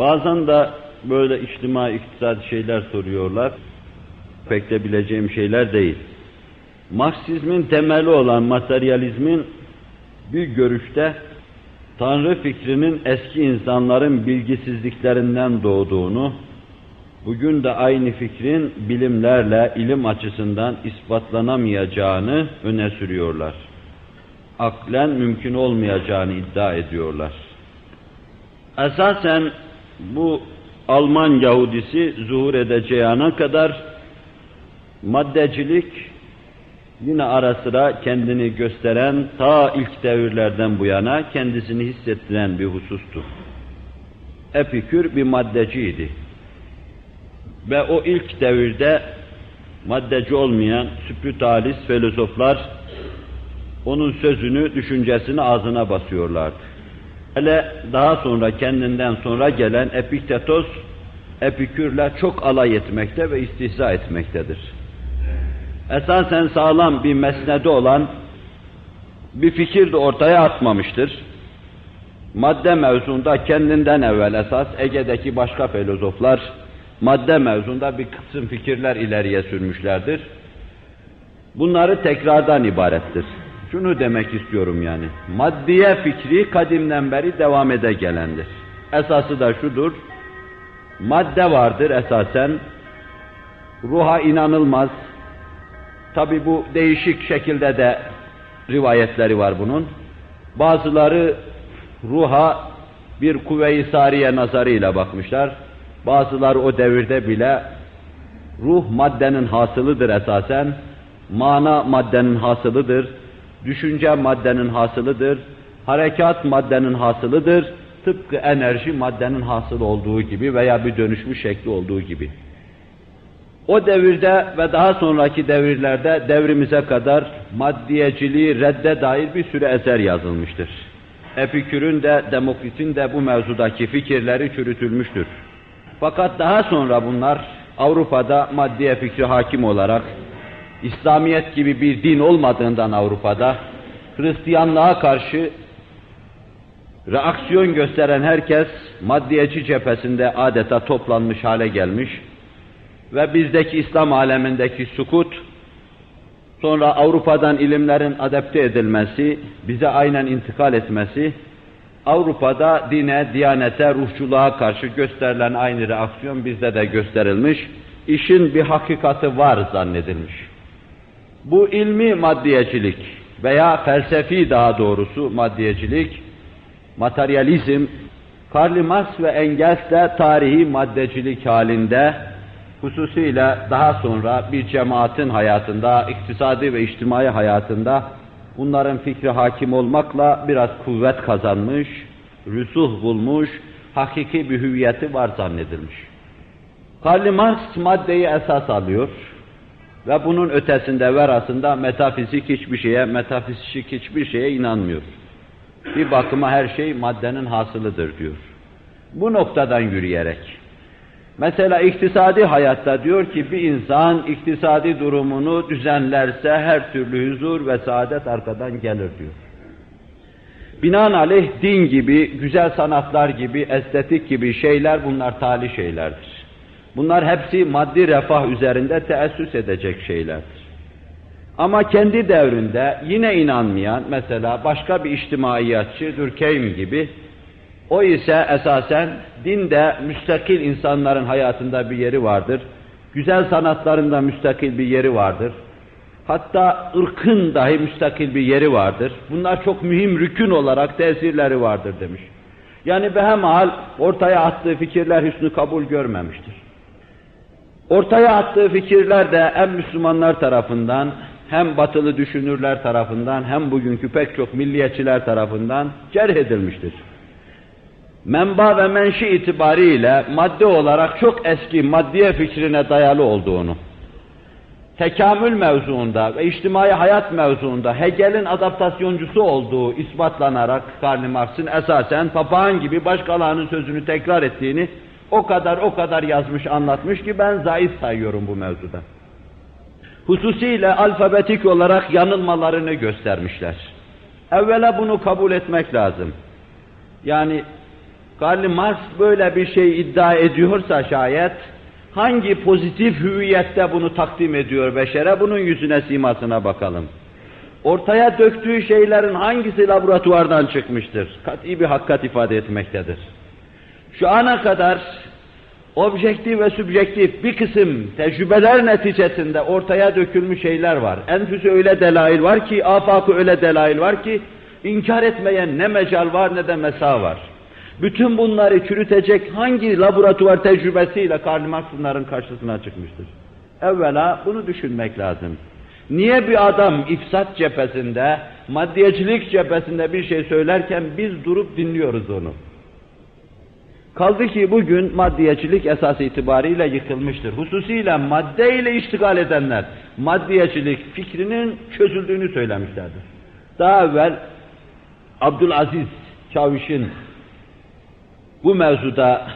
Bazen de böyle içtima iktisadi şeyler soruyorlar. Pek de bileceğim şeyler değil. Marksizmin temeli olan materyalizmin bir görüşte Tanrı fikrinin eski insanların bilgisizliklerinden doğduğunu, bugün de aynı fikrin bilimlerle, ilim açısından ispatlanamayacağını öne sürüyorlar. Aklen mümkün olmayacağını iddia ediyorlar. Esasen bu Alman Yahudisi zuhur edeceği kadar maddecilik yine ara sıra kendini gösteren ta ilk devirlerden bu yana kendisini hissettiren bir husustu. Epikür bir maddeciydi. Ve o ilk devirde maddeci olmayan spiritualist filozoflar onun sözünü, düşüncesini ağzına basıyorlardı. Hele daha sonra kendinden sonra gelen Epiktetos, Epikürle çok alay etmekte ve istihza etmektedir. Esasen sağlam bir mesnedi olan bir fikir de ortaya atmamıştır. Madde mevzunda kendinden evvel esas Ege'deki başka filozoflar madde mevzunda bir kısım fikirler ileriye sürmüşlerdir. Bunları tekrardan ibarettir. Şunu demek istiyorum yani. Maddiye fikri kadimden beri devam ede gelendir. Esası da şudur. Madde vardır esasen. Ruha inanılmaz. Tabi bu değişik şekilde de rivayetleri var bunun. Bazıları ruha bir kuvve-i sariye nazarıyla bakmışlar. Bazıları o devirde bile ruh maddenin hasılıdır esasen, mana maddenin hasılıdır, düşünce maddenin hasılıdır, harekat maddenin hasılıdır, tıpkı enerji maddenin hasılı olduğu gibi veya bir dönüşmüş şekli olduğu gibi. O devirde ve daha sonraki devirlerde devrimize kadar maddiyeciliği redde dair bir sürü eser yazılmıştır. Epikür'ün de Demokrit'in de bu mevzudaki fikirleri çürütülmüştür. Fakat daha sonra bunlar Avrupa'da maddiye fikri hakim olarak İslamiyet gibi bir din olmadığından Avrupa'da Hristiyanlığa karşı reaksiyon gösteren herkes maddiyeci cephesinde adeta toplanmış hale gelmiş ve bizdeki İslam alemindeki sukut, sonra Avrupa'dan ilimlerin adapte edilmesi, bize aynen intikal etmesi, Avrupa'da dine, diyanete, ruhçuluğa karşı gösterilen aynı reaksiyon bizde de gösterilmiş, işin bir hakikati var zannedilmiş. Bu ilmi maddiyecilik veya felsefi daha doğrusu maddiyecilik, materyalizm, Karl Marx ve Engels de tarihi maddecilik halinde hususiyle daha sonra bir cemaatin hayatında, iktisadi ve içtimai hayatında bunların fikri hakim olmakla biraz kuvvet kazanmış, rüsuh bulmuş, hakiki bir hüviyeti var zannedilmiş. Karl Marx maddeyi esas alıyor ve bunun ötesinde verasında metafizik hiçbir şeye, metafizik hiçbir şeye inanmıyor. Bir bakıma her şey maddenin hasılıdır diyor. Bu noktadan yürüyerek Mesela iktisadi hayatta diyor ki bir insan iktisadi durumunu düzenlerse her türlü huzur ve saadet arkadan gelir diyor. Binaenaleyh din gibi, güzel sanatlar gibi, estetik gibi şeyler bunlar tali şeylerdir. Bunlar hepsi maddi refah üzerinde teessüs edecek şeylerdir. Ama kendi devrinde yine inanmayan, mesela başka bir içtimaiyatçı Durkheim gibi, o ise esasen dinde müstakil insanların hayatında bir yeri vardır. Güzel sanatlarında müstakil bir yeri vardır. Hatta ırkın dahi müstakil bir yeri vardır. Bunlar çok mühim rükün olarak tesirleri vardır demiş. Yani behemhal ortaya attığı fikirler hüsnü kabul görmemiştir. Ortaya attığı fikirler de hem Müslümanlar tarafından, hem batılı düşünürler tarafından, hem bugünkü pek çok milliyetçiler tarafından cerh edilmiştir. Menba ve menşi itibariyle madde olarak çok eski maddiye fikrine dayalı olduğunu, tekamül mevzuunda ve içtimai hayat mevzuunda Hegel'in adaptasyoncusu olduğu ispatlanarak Karl Marx'ın esasen papağan gibi başkalarının sözünü tekrar ettiğini o kadar o kadar yazmış anlatmış ki ben zayıf sayıyorum bu mevzuda. Hususiyle alfabetik olarak yanılmalarını göstermişler. Evvela bunu kabul etmek lazım. Yani Karl Marx böyle bir şey iddia ediyorsa şayet, hangi pozitif hüviyette bunu takdim ediyor beşere, bunun yüzüne simasına bakalım. Ortaya döktüğü şeylerin hangisi laboratuvardan çıkmıştır? Kat'i bir hakikat ifade etmektedir. Şu ana kadar objektif ve subjektif bir kısım tecrübeler neticesinde ortaya dökülmüş şeyler var. Enfüsü öyle delail var ki, afakı öyle delail var ki, inkar etmeyen ne mecal var ne de mesa var. Bütün bunları çürütecek hangi laboratuvar tecrübesiyle Karl Marx bunların karşısına çıkmıştır? Evvela bunu düşünmek lazım. Niye bir adam ifsat cephesinde, maddiyecilik cephesinde bir şey söylerken biz durup dinliyoruz onu? Kaldı ki bugün maddiyecilik esas itibariyle yıkılmıştır. Hususiyle madde ile iştigal edenler, maddiyecilik fikrinin çözüldüğünü söylemişlerdir. Daha evvel Abdülaziz Çavuş'un bu mevzuda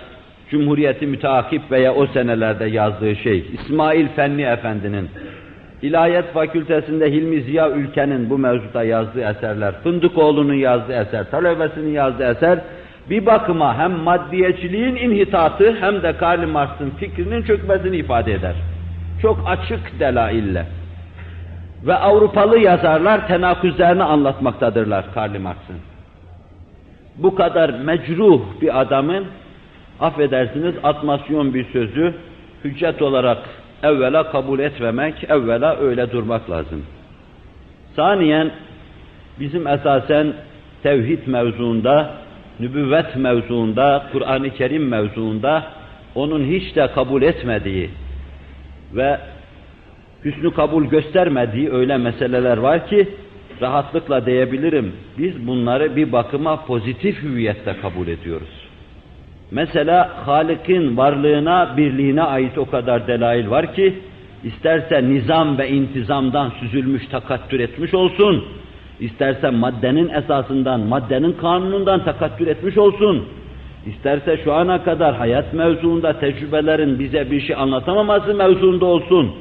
Cumhuriyeti müteakip veya o senelerde yazdığı şey, İsmail Fenni Efendi'nin İlahiyat Fakültesinde Hilmi Ziya Ülke'nin bu mevzuda yazdığı eserler, Fındıkoğlu'nun yazdığı eser, talebesinin yazdığı eser, bir bakıma hem maddiyeciliğin inhitatı hem de Karl Marx'ın fikrinin çökmesini ifade eder. Çok açık delaille. Ve Avrupalı yazarlar tenaküzlerini anlatmaktadırlar Karl Marx'ın. Bu kadar mecruh bir adamın, affedersiniz atmasyon bir sözü, hüccet olarak evvela kabul etmemek, evvela öyle durmak lazım. Saniyen, bizim esasen tevhid mevzuunda, nübüvvet mevzuunda, Kur'an-ı Kerim mevzuunda onun hiç de kabul etmediği ve hüsnü kabul göstermediği öyle meseleler var ki rahatlıkla diyebilirim. Biz bunları bir bakıma pozitif hüviyette kabul ediyoruz. Mesela Halık'ın varlığına, birliğine ait o kadar delail var ki, isterse nizam ve intizamdan süzülmüş, takattür etmiş olsun, isterse maddenin esasından, maddenin kanunundan takattür etmiş olsun, isterse şu ana kadar hayat mevzuunda tecrübelerin bize bir şey anlatamaması mevzuunda olsun,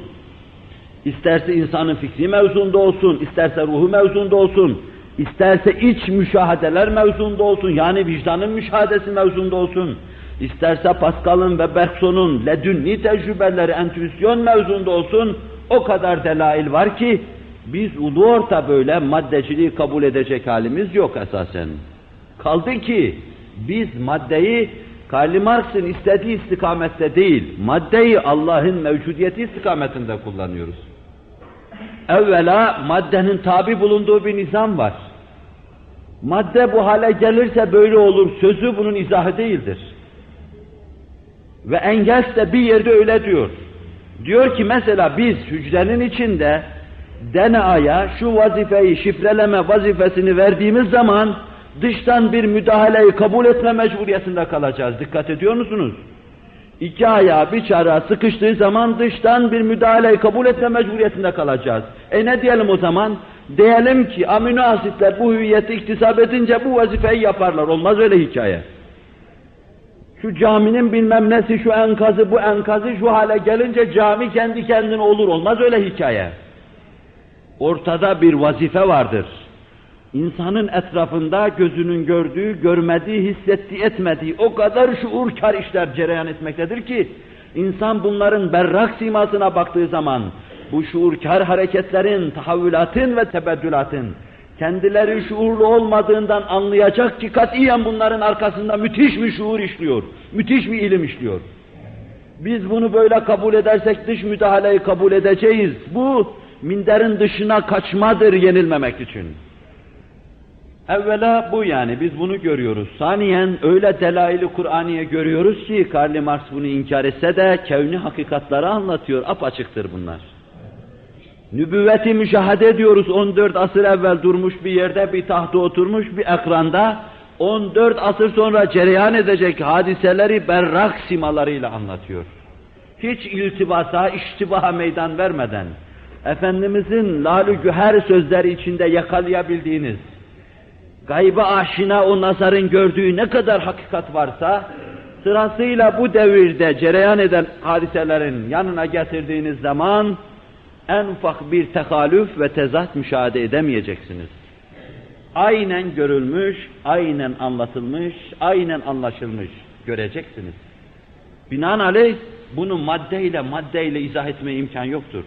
isterse insanın fikri mevzuunda olsun, isterse ruhu mevzuunda olsun, isterse iç müşahedeler mevzunda olsun, yani vicdanın müşahedesi mevzunda olsun, isterse Pascal'ın ve Bergson'un ledünni tecrübeleri, entüisyon mevzunda olsun, o kadar delail var ki, biz ulu orta böyle maddeciliği kabul edecek halimiz yok esasen. Kaldı ki, biz maddeyi Karl Marx'ın istediği istikamette değil, maddeyi Allah'ın mevcudiyeti istikametinde kullanıyoruz. Evvela maddenin tabi bulunduğu bir nizam var. Madde bu hale gelirse böyle olur, sözü bunun izahı değildir. Ve Engels de bir yerde öyle diyor. Diyor ki mesela biz hücrenin içinde DNA'ya şu vazifeyi, şifreleme vazifesini verdiğimiz zaman dıştan bir müdahaleyi kabul etme mecburiyetinde kalacağız. Dikkat ediyor musunuz? İki ayağı bir çara sıkıştığı zaman dıştan bir müdahaleyi kabul etme mecburiyetinde kalacağız. E ne diyelim o zaman? Diyelim ki amino asitler bu hüviyeti iktisap edince bu vazifeyi yaparlar. Olmaz öyle hikaye. Şu caminin bilmem nesi, şu enkazı, bu enkazı şu hale gelince cami kendi kendine olur. Olmaz öyle hikaye. Ortada bir vazife vardır. İnsanın etrafında gözünün gördüğü, görmediği, hissettiği, etmediği o kadar şuurkar işler cereyan etmektedir ki, insan bunların berrak simasına baktığı zaman, bu şuurkar hareketlerin, tahavvülatın ve tebeddülatın, kendileri şuurlu olmadığından anlayacak ki katiyen bunların arkasında müthiş bir şuur işliyor, müthiş bir ilim işliyor. Biz bunu böyle kabul edersek dış müdahaleyi kabul edeceğiz. Bu minderin dışına kaçmadır yenilmemek için. Evvela bu yani biz bunu görüyoruz. Saniyen öyle delaili Kur'aniye görüyoruz ki Karl Marx bunu inkar etse de kevni hakikatları anlatıyor. Apaçıktır bunlar. Nübüvveti müşahede ediyoruz 14 asır evvel durmuş bir yerde bir tahta oturmuş bir ekranda 14 asır sonra cereyan edecek hadiseleri berrak simalarıyla anlatıyor. Hiç iltibasa, iştibaha meydan vermeden Efendimizin lalü güher sözleri içinde yakalayabildiğiniz gayba aşina o nazarın gördüğü ne kadar hakikat varsa, sırasıyla bu devirde cereyan eden hadiselerin yanına getirdiğiniz zaman, en ufak bir tehalüf ve tezat müşahede edemeyeceksiniz. aynen görülmüş, aynen anlatılmış, aynen anlaşılmış. Göreceksiniz. Binaenaleyh bunu maddeyle maddeyle izah etmeye imkan yoktur.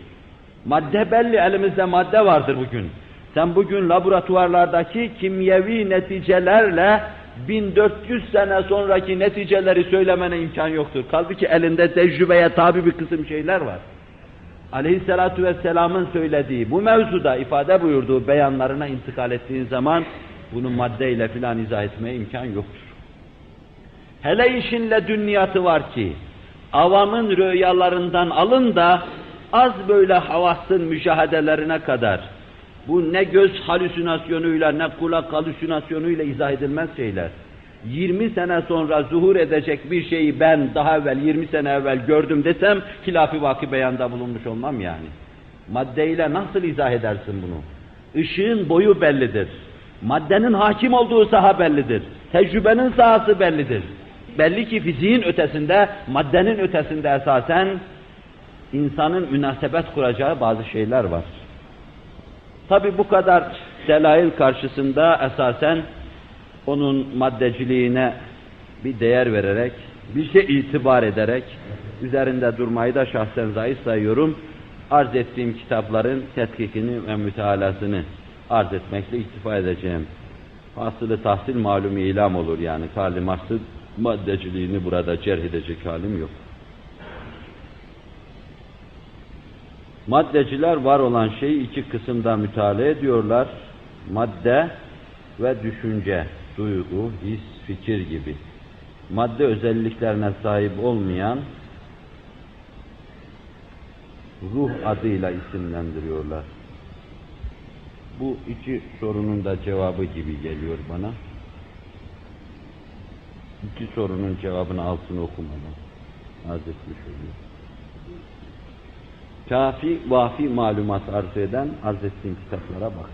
Madde belli, elimizde madde vardır bugün. Sen bugün laboratuvarlardaki kimyevi neticelerle 1400 sene sonraki neticeleri söylemene imkan yoktur. Kaldı ki elinde tecrübeye tabi bir kısım şeyler var. Aleyhissalatu vesselamın söylediği, bu mevzuda ifade buyurduğu beyanlarına intikal ettiğin zaman bunu maddeyle filan izah etmeye imkan yoktur. Hele işin ledünniyatı var ki, avamın rüyalarından alın da az böyle havasın müşahedelerine kadar bu ne göz halüsinasyonuyla ne kulak halüsinasyonuyla izah edilmez şeyler. 20 sene sonra zuhur edecek bir şeyi ben daha evvel 20 sene evvel gördüm desem hilafi vaki beyanda bulunmuş olmam yani. Maddeyle nasıl izah edersin bunu? Işığın boyu bellidir. Maddenin hakim olduğu saha bellidir. Tecrübenin sahası bellidir. Belli ki fiziğin ötesinde, maddenin ötesinde esasen insanın münasebet kuracağı bazı şeyler var. Tabi bu kadar delail karşısında esasen onun maddeciliğine bir değer vererek, bir şey itibar ederek, üzerinde durmayı da şahsen zayıf sayıyorum. Arz ettiğim kitapların tetkikini ve mütealasını arz etmekle iktifa edeceğim. Hasılı tahsil malum ilam olur yani. Kali maksud maddeciliğini burada cerh edecek halim yok. Maddeciler var olan şeyi iki kısımda müteala ediyorlar. Madde ve düşünce, duygu, his, fikir gibi. Madde özelliklerine sahip olmayan ruh adıyla isimlendiriyorlar. Bu iki sorunun da cevabı gibi geliyor bana. İki sorunun cevabını altını okumadan arz etmiş oluyor. Kafi, vafi malumat arz eden arz ettiğim kitaplara bak.